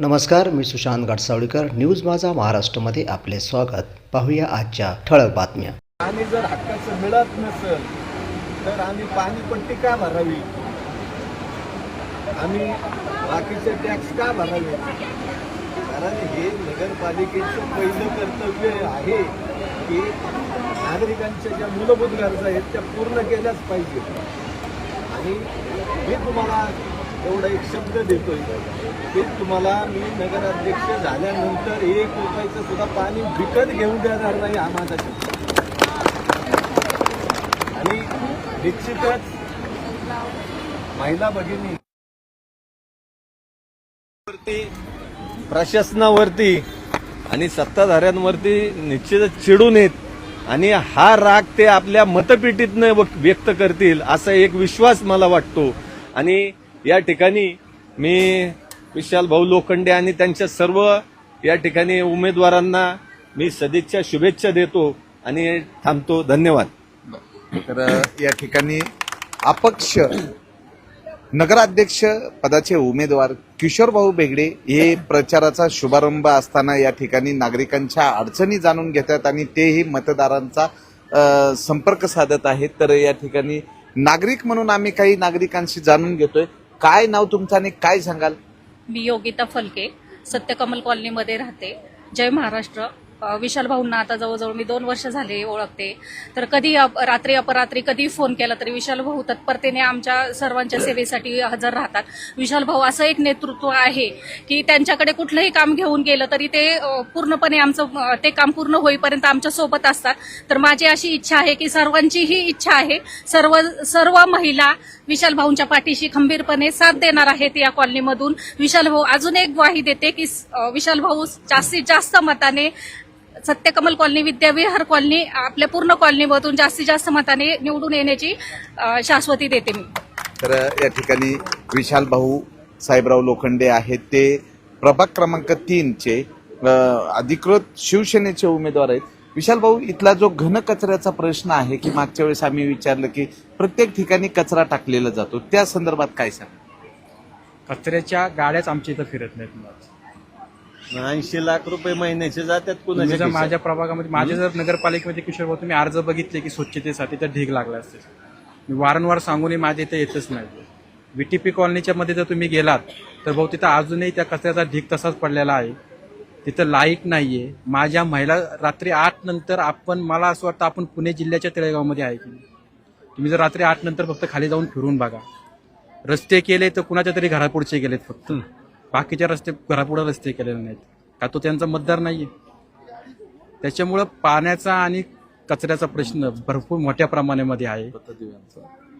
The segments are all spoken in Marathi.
नमस्कार मी सुशांत गाडसावळीकर न्यूज माझा महाराष्ट्रमध्ये आपले स्वागत. पाहूया आजच्या ठळक बातम्या. आणि जर हक्काचं मिळत नसेल तर आम्ही पाणीपट्टी का भरावी. आम्ही बाकीचे टॅक्स का भरावे? कारण हे नगरपालिकेचं पहिलं कर्तव्य आहे की नागरिकांच्या ज्या मूलभूत गरजा आहेत त्या पूर्ण केल्याच पाहिजे. आणि मी तुम्हाला एवढा एक शब्द देतोय. की तुम्हाला मी नगराध्यक्ष झाल्यानंतर एक रुपयाचं सुद्धा पाणी विकत घेऊन देणार नाही हा माझा शब्द. आणि निश्चितच महिला भगिनी प्रशासनावरती आणि सत्ताधाऱ्यांवरती निश्चितच चिडून येत आणि हा राग ते आपल्या मतपेटीतनं व्यक्त करतील असा एक विश्वास मला वाटतो. आणि या ठिकाणी मी विशाल भाऊ लोखंडे आणि त्यांच्या सर्व या ठिकाणी उमेदवारांना मी सदिच्छा शुभेच्छा देतो आणि थांबतो. धन्यवाद. तर या ठिकाणी अपक्ष नगराध्यक्ष पदाचे उमेदवार किशोरभाऊ बेगडे हे प्रचाराचा शुभारंभ असताना या ठिकाणी नागरिकांच्या अडचणी जाणून घेतात आणि तेही मतदारांचा संपर्क साधत आहेत. तर या ठिकाणी नागरिक म्हणून आम्ही काही नागरिकांशी जाणून घेतोय. काय नाव तुमचं आणि काय सांगाल? मी योगिता फलके सत्यकमल कॉलनीमध्ये राहते. जय महाराष्ट्र. विशाल भाऊंना आता जवळजवळ मी दोन वर्ष झाले ओळखते. तर कधी अप- रात्री अपरात्री कधी फोन केला तरी विशाल भाऊ तत्परतेने आमच्या सर्वांच्या सेवेसाठी हजर राहतात. विशाल भाऊ असं एक नेतृत्व आहे की त्यांच्याकडे कुठलंही काम घेऊन गेलं तरी ते पूर्णपणे आमचं ते काम पूर्ण होईपर्यंत आमच्यासोबत असतात. तर माझी अशी इच्छा आहे की सर्वांची ही इच्छा आहे सर्व सर्व महिला विशाल भाऊंच्या पाठीशी खंबीरपणे साथ देणार आहेत या कॉलनीमधून. विशाल भाऊ अजून एक ग्वाही देते की विशाल भाऊ जास्तीत जास्त मताने सत्यकमल कॉलनी विद्याविहार कॉलनी आपल्या पूर्ण कॉलनीमधून जास्तीत जास्त मताने निवडून येण्याची शाश्वती देते मी. तर या ठिकाणी विशाल भाऊ साहेबराव लोखंडे आहेत. ते प्रभाग क्रमांक तीनचे अधिकृत शिवसेनेचे उमेदवार आहेत. विशाल भाऊ इथला जो घन कचऱ्याचा प्रश्न आहे की मागच्या वेळेस आम्ही विचारलं की प्रत्येक ठिकाणी कचरा टाकलेला जातो त्या संदर्भात काय सांग कचऱ्याच्या गाड्याच आमच्या इथं फिरत नाहीत. ऐंशी लाख रुपये महिन्याचे जातात तुम्ही जर कुणाच्या माझ्या प्रभागामध्ये माझ्या जर नगरपालिकेमध्ये किशोर भाऊ तुम्ही अर्ज बघितले की स्वच्छतेसाठी तर ढीग लागला असते. मी वारंवार सांगूनही माझ्या इथे येतच नाही. व्हीटीपी कॉलनीच्या मध्ये जर तुम्ही गेलात तर भाऊ तिथं अजूनही त्या कचऱ्याचा ढीग तसाच पडलेला आहे. तिथं लाइट नाहीये. माझ्या महिला रात्री आठ नंतर आपण मला असं वाटतं आपण पुणे जिल्ह्याच्या तळेगावमध्ये आहे की नाही. तुम्ही जर रात्री आठ नंतर फक्त खाली जाऊन फिरून बघा. रस्ते केले तर कुणाच्या तरी घरापुढचे गेलेत फक्त. बाकीचे रस्ते घरापुढे रस्ते केलेले नाहीत. का तो त्यांचा मतदार नाही आहे त्याच्यामुळं पाण्याचा आणि कचऱ्याचा प्रश्न भरपूर मोठ्या प्रमाणामध्ये आहे.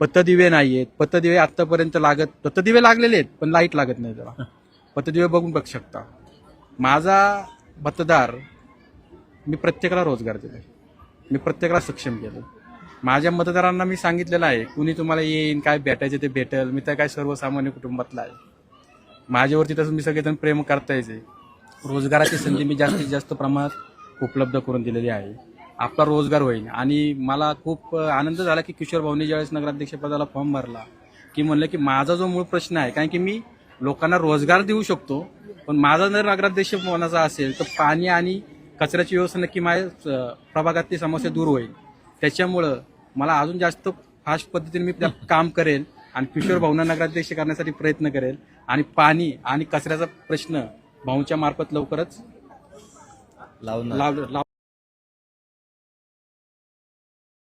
पतदिवे आहेत पतदिवे आतापर्यंत लागत पतदिवे लागलेले आहेत पण लाइट लागत नाही त्याला पतदिवे बघून बघ शकता. माझा मतदार मी प्रत्येकाला रोजगार दिला मी प्रत्येकाला सक्षम केलं माझ्या मतदारांना मी सांगितलेलं आहे कुणी तुम्हाला येईन काय भेटायचे ते भेटेल मी तर काय सर्वसामान्य कुटुंबातला आहे. माझ्यावरती तसं मी सगळेजण प्रेम करतायच आहे. रोजगाराची संधी मी जास्तीत जास्त प्रमाणात उपलब्ध करून दिलेली आहे. आपला रोजगार होईल. आणि मला खूप आनंद झाला की किशोर भाऊने ज्यावेळेस नगराध्यक्षपदाला फॉर्म भरला की म्हणलं की माझा जो मूळ प्रश्न आहे कारण की मी लोकांना रोजगार देऊ शकतो पण माझा जर नगराध्यक्ष होण्याचा असेल तर पाणी आणि कचऱ्याची व्यवस्था नक्की माझ्या प्रभागातली समस्या दूर होईल. त्याच्यामुळं मला अजून जास्त फास्ट पद्धतीने मी काम करेल आणि किशोर भाऊंना नगराध्यक्ष करण्यासाठी प्रयत्न करेल. आणि पाणी आणि कचऱ्याचा प्रश्न भाऊंच्या मार्फत लवकरच लावणार. लाव लाव